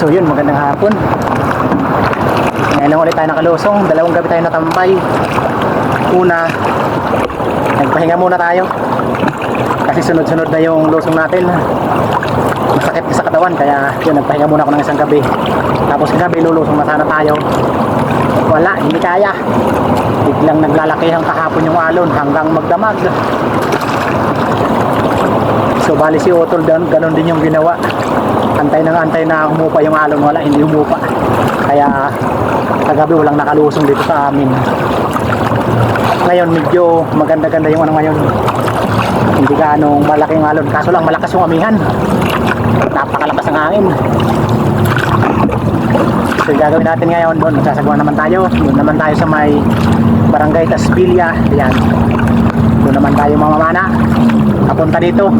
So yun, magandang hapon. Ngayon lang ulit tayo nakalusong. Dalawang gabi tayo natambay. Una, nagpahinga muna tayo. Kasi sunod-sunod na yung lusong natin. Masakit sa katawan, kaya yun, nagpahinga muna ako ng isang gabi. Tapos gabi, lulusong na sana tayo. Wala, hindi kaya. Biglang naglalaki ang kahapon yung alon hanggang magdamag. So bali si Otol gan ganun din yung ginawa. Antay nang antay na humupa yung alon, wala hindi humupa. Kaya kagabi walang nakalusong dito sa amin. Ngayon medyo maganda-ganda yung ano ngayon. Hindi gaano malaki yung alon, kaso lang malakas yung amihan. Napakalakas ng hangin. So gagawin natin ngayon doon, magsasagawa naman tayo. Doon naman tayo sa may Barangay Tasbilia. Yan. Doon naman tayo mamamana. Papunta dito.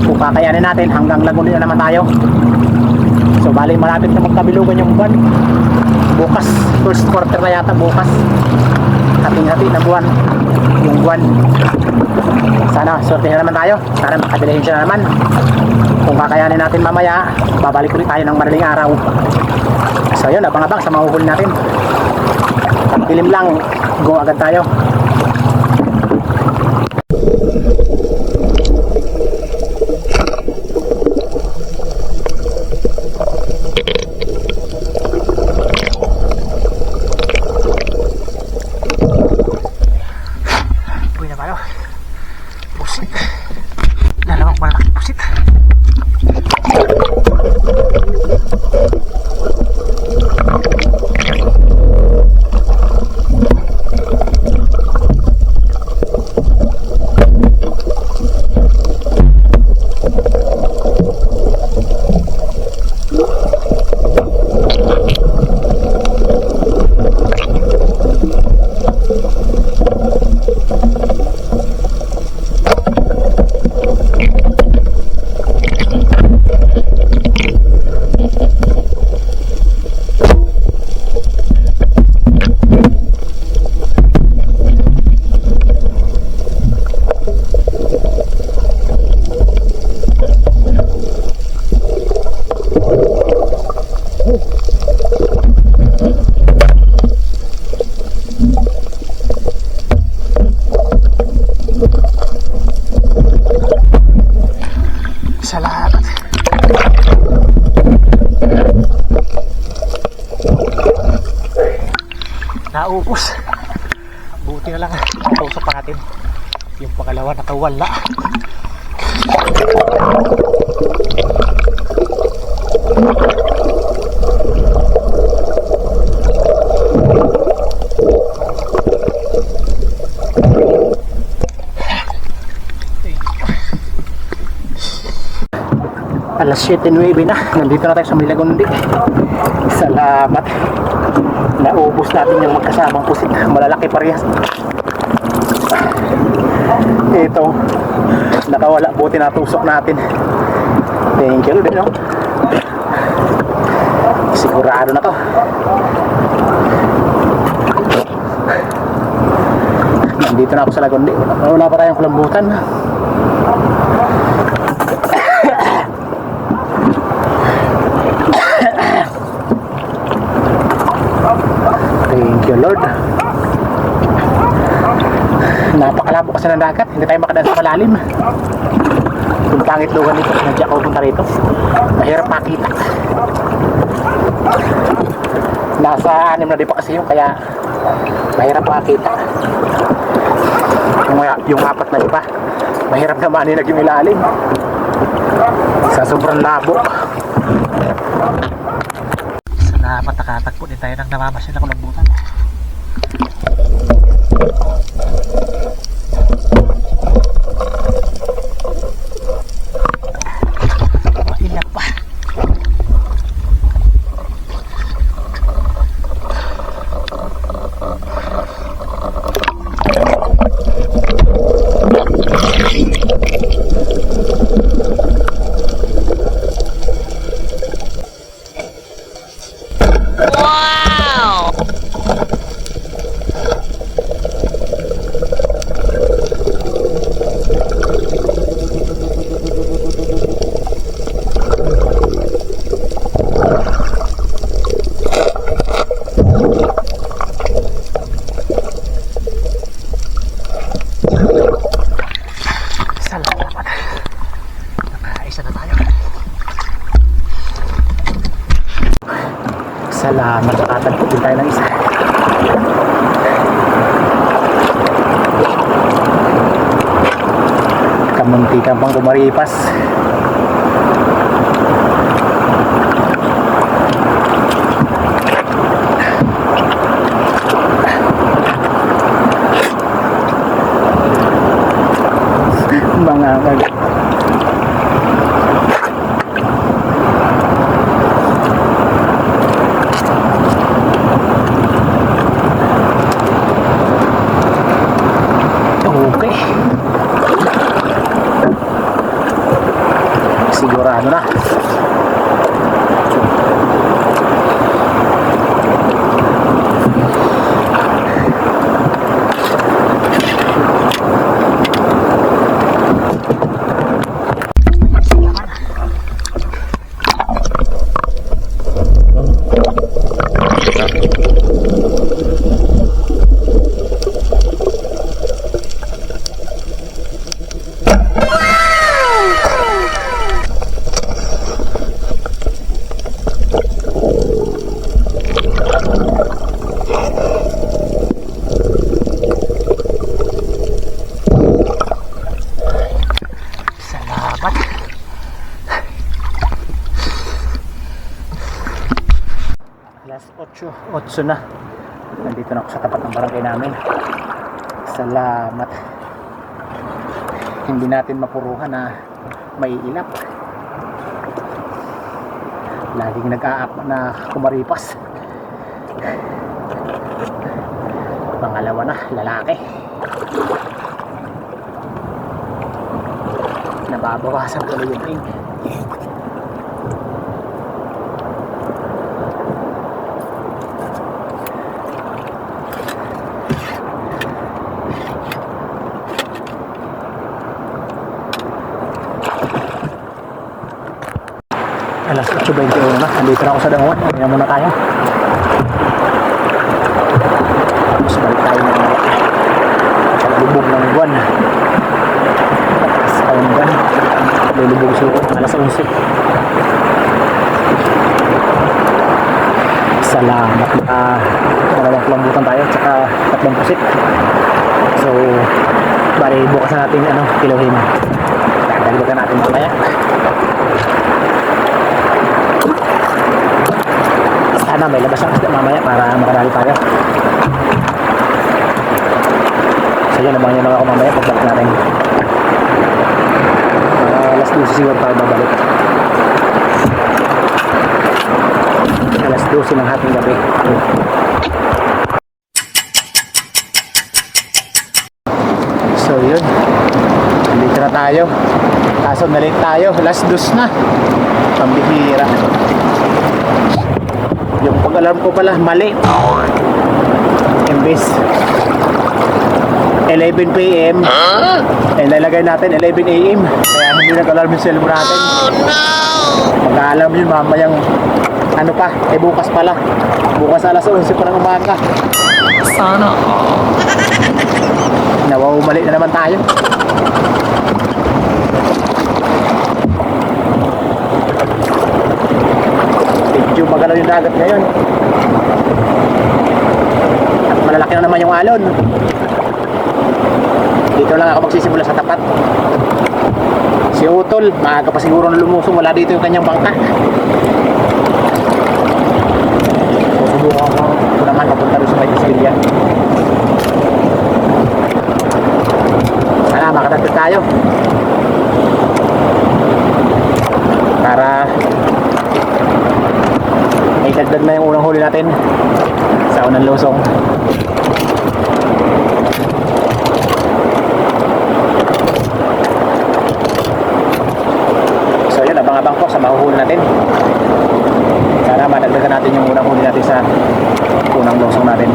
Kung kakayanin natin hanggang Laguna na naman tayo. So bali malapit na magkabilugan yung buwan. Bukas, first quarter na yata bukas. Hating-hati na buwan. Yung buwan. Sana sortehan naman tayo. Sana makadalahin siya na naman. Kung kakayanin natin mamaya, babalik ulit tayo ng madaling araw. So yun, abang-abang sa mahuhuli natin. Pag dilim lang, go agad tayo. Uy na tayo. Pusit. Dalawang malaki pusit. Salamat. Naupos. Buti na lang. Nausap pa natin. Yung nakawala. alas 7.09 na. Nandito na tayo sa Milagundi salamat. Naubos natin yung magkasamang pusit. Malalaki parehas ito. Nakawala. Buti natusok natin. Thank you din no? Sigurado na to. Nandito na ako sa Lagundi wala pa tayong kulambutan. Thank you, Lord. Napakalabo kasi ng dagat. Hindi tayo makadaan sa malalim. Yung pangit lugan dito. Nandiyan ako punta rito. Mahirap makita. Nasa anim na di pa kasi yung kaya mahirap makita. Yung, yung apat na iba. Mahirap naman yung naging ilalim. Sa sobrang labo. Salamat nakatagpo din tayo ng namamasin ako lambutan. Kamuntikan pang kumaripas. Mga kag Okay. Sigurado na. Salamat. Alas 8. 8 na. Nandito na ako sa tapat ng barangay namin. Salamat. Hindi natin mapuruhan na may ilap. Laging nag-aap na kumaripas. Pangalawa na, lalaki. Nababawasan na yung ink. Alas 8.21 na. Andito na ako sa danguan. Kaya muna tayo. Tapos balik tayo ng paglubog ng buwan. Buwan. Lulubog sa alas 11. Salamat. Uh, dalawang lambutan tayo. Tsaka tatlong pusit. So, bali bukas na natin ano, kilohin. Dagdagan natin mamaya. sana may labas ang mamaya para makadali tayo so yun abangan nyo lang ako mamaya pagbalik natin 12 siguro tayo babalik. Alas 12 ng hating gabi. So yun. Dito na tayo. Kaso nalit tayo. Last dos na. Pambihira. Yung pag-alarm ko pala mali. Imbes 11 p.m. eh nalagay natin 11 a.m. kaya hindi nag-alarm yung cellphone natin. Mag-alarm yun mamayang ano pa, eh bukas pala. Bukas alas 11 pa ng umaga. Sana all. nawawumali na naman tayo. Medyo magalaw yung dagat ngayon. At malalaki na naman yung alon dito lang ako magsisimula sa tapat. Si Utol maaga pa siguro na lumusong. Wala dito yung kanyang bangka. Susubukan ko ko naman papunta rin sa may Castilla. Sana makadagdag tayo. Para may dagdag na yung unang huli natin sa unang lusong so yun mahuhuli natin. Sana madagdagan natin yung unang huli natin sa unang lusong natin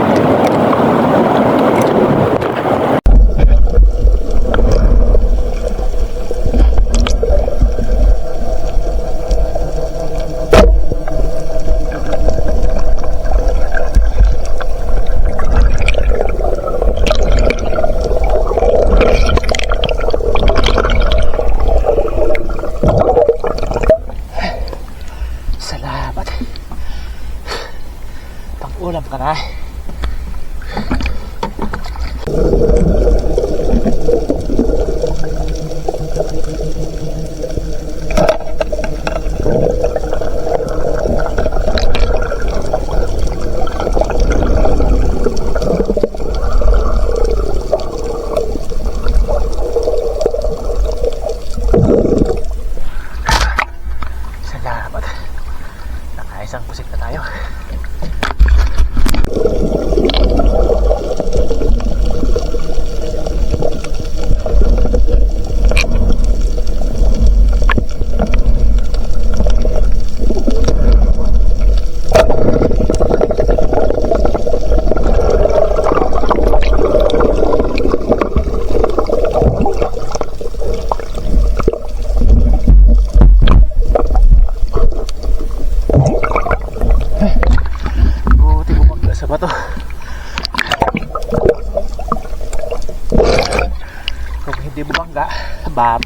isang pusit na tayo.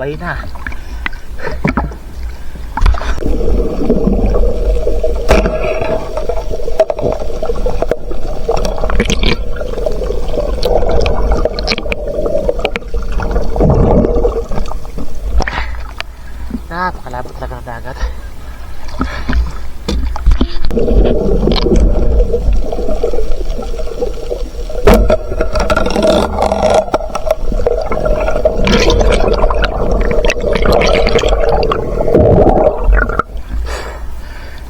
Babay na. Napakalabot talaga ng dagat.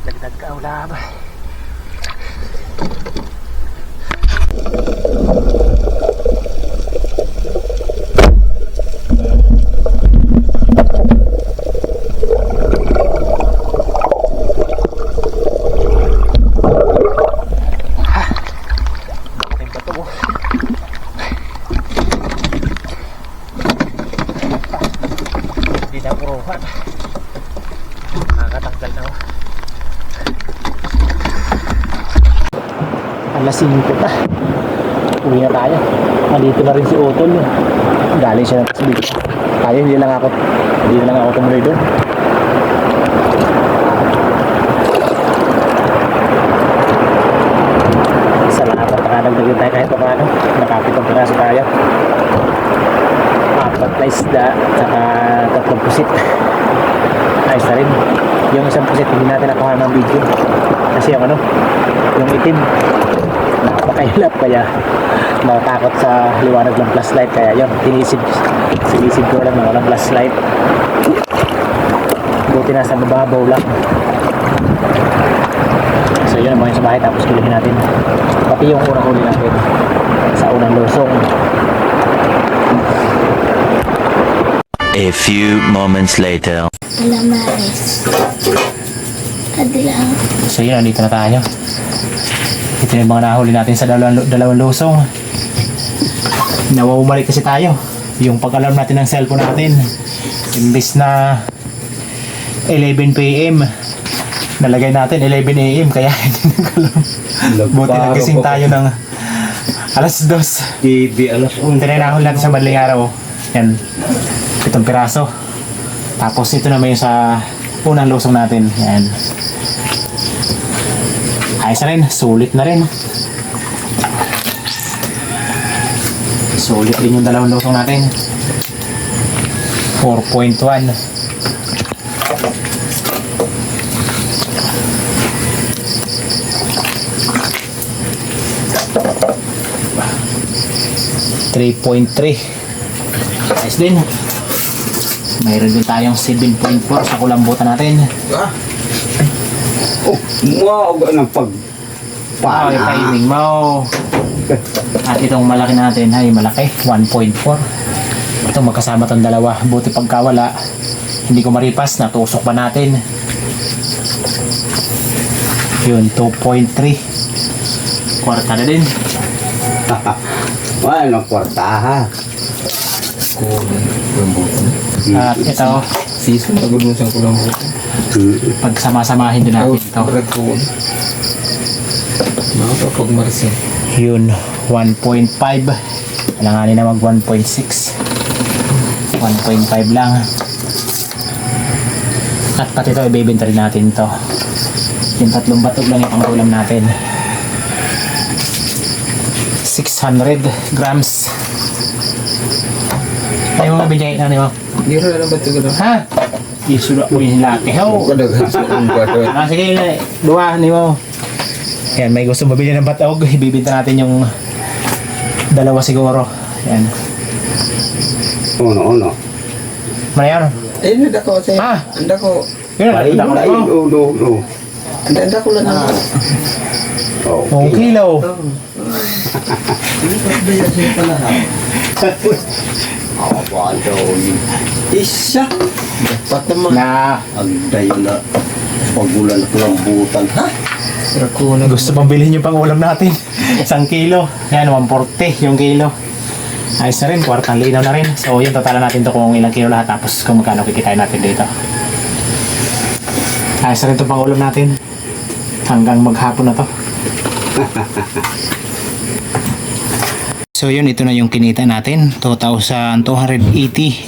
Dagdag ka ulam. Malaking bato mo. Hindi na puruhan. Nakakatanggal na ako. Alas 5 na. Uwi na tayo. Nandito na rin si Otol. Galing siya ng tasbih. Tayo, hindi lang ako. Hindi lang ako tumuloy doon. Salamat na nakadagdagan tayo kahit pa paano. Nakapitong piraso tayo. Apat na isda, saka tatlong pusit. Ayos na rin. Yung isang pusit, hindi natin nakuha ng video. Kasi yung ano, yung itim, napakailap kaya natakot sa liwanag ng flashlight kaya yun, tinisid sinisid ko lang ng walang flashlight buti nasa mababaw lang so yun ang mga sa bahay tapos kulihin natin pati yung unang huli natin sa unang lusong A few moments later. Alamares. Adilang. so yun, andito na tayo ito yung mga nahuli natin sa dalawang, dalawang lusong. Nawawumalik kasi tayo. Yung pag-alarm natin ng cellphone natin imbis na 11 p.m. nalagay natin 11 a.m. kaya hindi nag-alarm. Buti nagising tayo ng alas 2 TV alas ito na yung nahuli natin sa madaling araw. Yan. Pitong piraso. Tapos ito naman yung sa unang lusong natin. Yan ayos na rin. Sulit na rin. Sulit din yung dalawang lusong natin. 4.1 3.3 ayos din. Mayroon din tayong 7.4 sa kulambutan natin. Oh, wow, ng pag Wow, yung timing mo. At itong malaki natin ay malaki, 1.4. Ito magkasama tong dalawa. Buti pagkawala, hindi ko maripas, natusok pa natin. Yun, 2.3. Kwarta na din. Wala ng kwartaha. At ito, Season po. pagsama-samahin din natin ito. Brad ko. Nakakapagmarsin. Yun, 1.5. Alanganin na mag 1.6. 1.5 lang. At pati ito, ibebenta rin natin to. Yung tatlong batog lang yung pangkulam natin. 600 grams. Ay mo binigay na mo. Hindi rin alam ba ito gano'n? Ha? Isura ko yung laki. How? Kadaghan sa. Ah, sige, na- dua ni mo. Yan, may gusto mabili ng batog. Ibibenta natin yung dalawa siguro. Yan. Uno, uno. Manayan. Eh, nanda ko sa... Ha? Anda ko. Yun, Ay, nakita ko na ay, ko. uno, uno. Anda, anda ko lang. Ah. Ang kilo. Aba, doon. Isa. Dapat naman. Na Agday na. Pagulan ko ng butan. Ha? Ako na gusto pang bilhin yung pang-ulam natin. Isang kilo. Yan, 140 yung kilo. Ayos na rin, kwartang linaw na rin. So yun, totalan natin to kung ilang kilo lahat tapos kung magkano kikitain natin dito. Ayos na rin itong pang-ulam natin. Hanggang maghapon na to. So yun, ito na yung kinita natin. 2,280.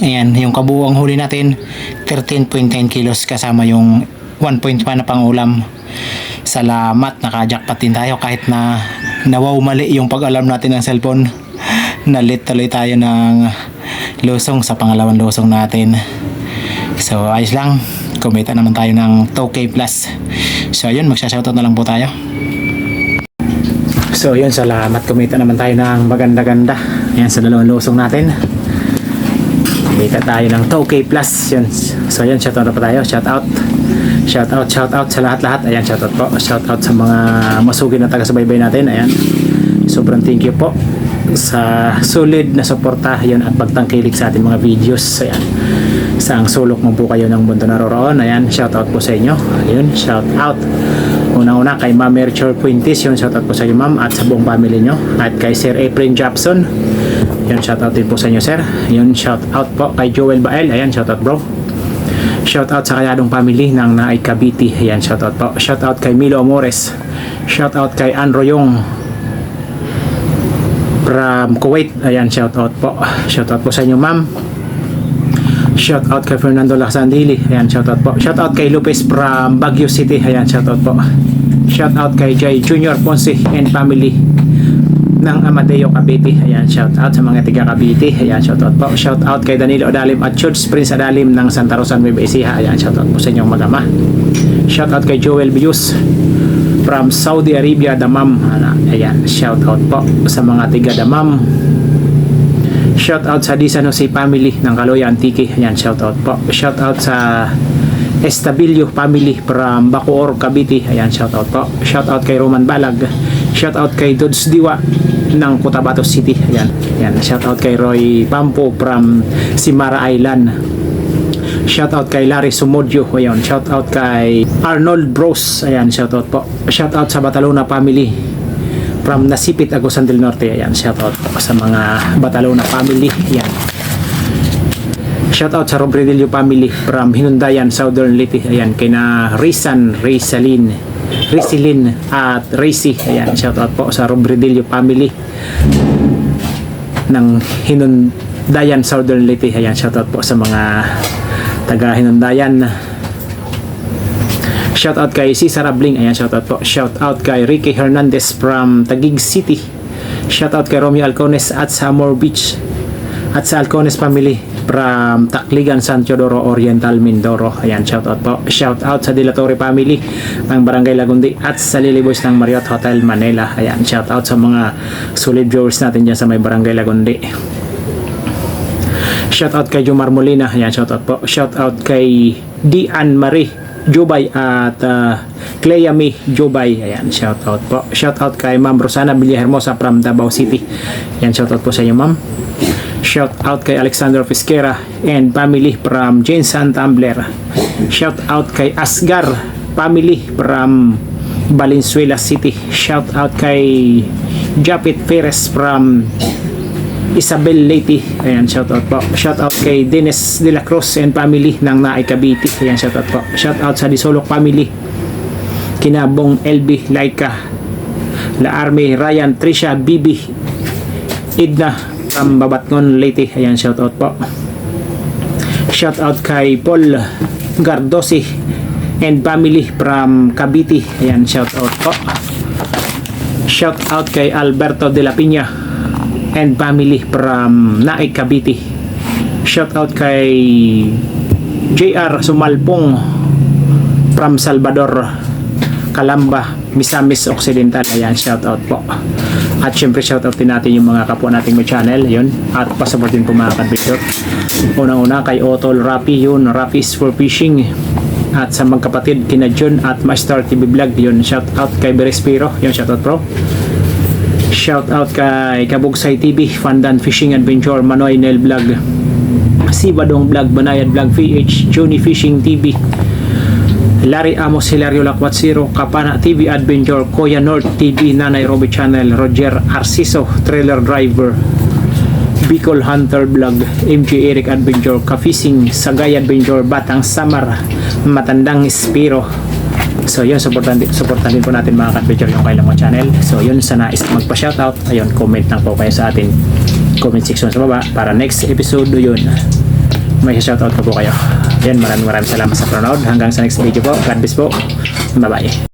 Ayan, yung kabuuang huli natin, 13.10 kilos kasama yung 1.1 na pangulam. Salamat, naka-jackpot din tayo kahit na nawaw mali yung pag-alarm natin ng cellphone. Nalit tuloy tayo ng lusong sa pangalawang lusong natin. So ayos lang, kumita naman tayo ng 2K plus. So ayun, magsashoutout na lang po tayo. So yun, salamat. Kumita naman tayo ng maganda-ganda. Ayan, sa dalawang lusong natin. Kumita tayo ng 2K plus. Yun. So yun, shoutout na pa tayo. Shoutout. Shoutout, shoutout sa lahat-lahat. Ayan, shoutout po. Shoutout sa mga masugid na taga-subaybay natin. Ayan. Sobrang thank you po sa solid na suporta yun at pagtangkilik sa ating mga videos. Ayan. Saang sulok mo po kayo ng mundo naroroon. Ayan, shoutout po sa inyo. Ayun, shoutout. Unang-una kay Ma'am Merchor Puintis, yun shoutout po sa inyo ma'am at sa buong family nyo. At kay Sir Efrain Japson, yun shoutout din po sa inyo sir. Yun shoutout po kay Joel Bael, ayan shoutout bro. Shoutout sa Kayadong family ng Naay Cavite, ayan shoutout po. Shoutout kay Milo Amores, shoutout kay Anro Yung from Kuwait, ayan shoutout po. Shoutout po sa inyo ma'am. Shout out kay Fernando Laksandili. Ayan, shout out po. Shout out kay Lopez from Baguio City. Ayan, shout out po. Shout out kay Jay Junior Ponce and family ng Amadeo Cavite. Ayan, shout out sa mga tiga Cavite. Ayan, shout out po. Shout out kay Danilo Adalim at Church Prince Adalim ng Santa Rosa Nueva Ecija. Ayan, shout out po sa inyong magama. Shout out kay Joel Bius from Saudi Arabia, Damam. Ayan, shout out po sa mga tiga Damam. Shout out sa Di San Jose family ng Kaloya Antique. Ayan, shout out po. Shout out sa Estabilio family from Bacoor, Cavite. Ayan, shout out po. Shout out kay Roman Balag. Shout out kay Dudes Diwa ng Cotabato City. Ayan. Ayan, shout out kay Roy Pampo from Simara Island. Shout out kay Larry Sumodyo. Ayan, shout out kay Arnold Bros. Ayan, shout out po. Shout out sa Batalona family from Nasipit, Agusan del Norte. Ayan, shout out po sa mga Batalona family. Ayan. Shout out sa Robredelio family from Hinundayan, Southern Leyte. Ayan, kay na Rizan, Rizalin, Rizilin at Rizy. Ayan, shout out po sa Robredelio family ng Hinundayan, Southern Leyte. Ayan, shout out po sa mga taga Hinundayan. Shout out kay Cesar Abling. Ayan, shout out po. Shout out kay Ricky Hernandez from Taguig City. Shout out kay Romeo Alcones at Samor Beach. At sa Alcones family from Takligan, San Teodoro, Oriental, Mindoro. Ayan, shout out po. Shout out sa Dilatore family ng Barangay Lagundi at sa Lily Boys ng Marriott Hotel, Manila. Ayan, shout out sa mga solid viewers natin dyan sa may Barangay Lagundi. Shout out kay Jomar Molina. Ayan, shout out po. Shout out kay Dian Marie Jubay at uh, Clea Mi Jubay. Ayan, shout out po. Shout out kay Ma'am Rosana Villahermosa from Davao City. Ayan, shout out po sa inyo, Ma'am. Shout out kay Alexander Fisquera and family from Jensen Tumbler. Shout out kay Asgar family from Valenzuela City. Shout out kay Japit Perez from Isabel Leyte. Ayan, shout out po. Shout out kay Dennis De La Cruz and family ng Naay Cavite. Ayan, shout out po. Shout out sa Disolok family. Kinabong LB Laika. La Army Ryan Trisha Bibi Idna from Babatngon Leyte. Ayan, shout out po. Shout out kay Paul Gardosi and family from Cavite. Ayan, shout out po. Shout out kay Alberto De La Piña and family from Naik Cavite. Shout out kay JR Sumalpong from Salvador, Calamba, Misamis Occidental. Ayan, shout out po. At syempre shout out din natin yung mga kapwa nating may channel, yun. At pasabot din po mga kadbidot. Unang-una kay Otol Rapi, yun, Rapi's for Fishing. At sa magkapatid, kina Jun at Master TV Vlog, yun. Shout out kay Berespiro, yun, shout out bro. Shout out kay Kabugsay TV, Fandan Fishing Adventure, Manoy Nel Vlog, Sibadong Vlog, Banayad Vlog, VH, Juni Fishing TV, Larry Amos Hilario Lakwat Zero, Kapana TV Adventure, Koya North TV, Nanay Roby Channel, Roger Arciso, Trailer Driver, Bicol Hunter Vlog, MJ Eric Adventure, Kafising, Sagay Adventure, Batang Samar, Matandang Spiro, So yun, supportan, supportan din po natin mga ka-adventure yung kailang mga channel. So yun, sa nais magpa-shoutout, ayun, comment lang po kayo sa ating comment section sa baba para next episode yun may shoutout na po kayo. Yan, maraming maraming salamat sa panonood. Hanggang sa next video po. God bless po. Bye-bye.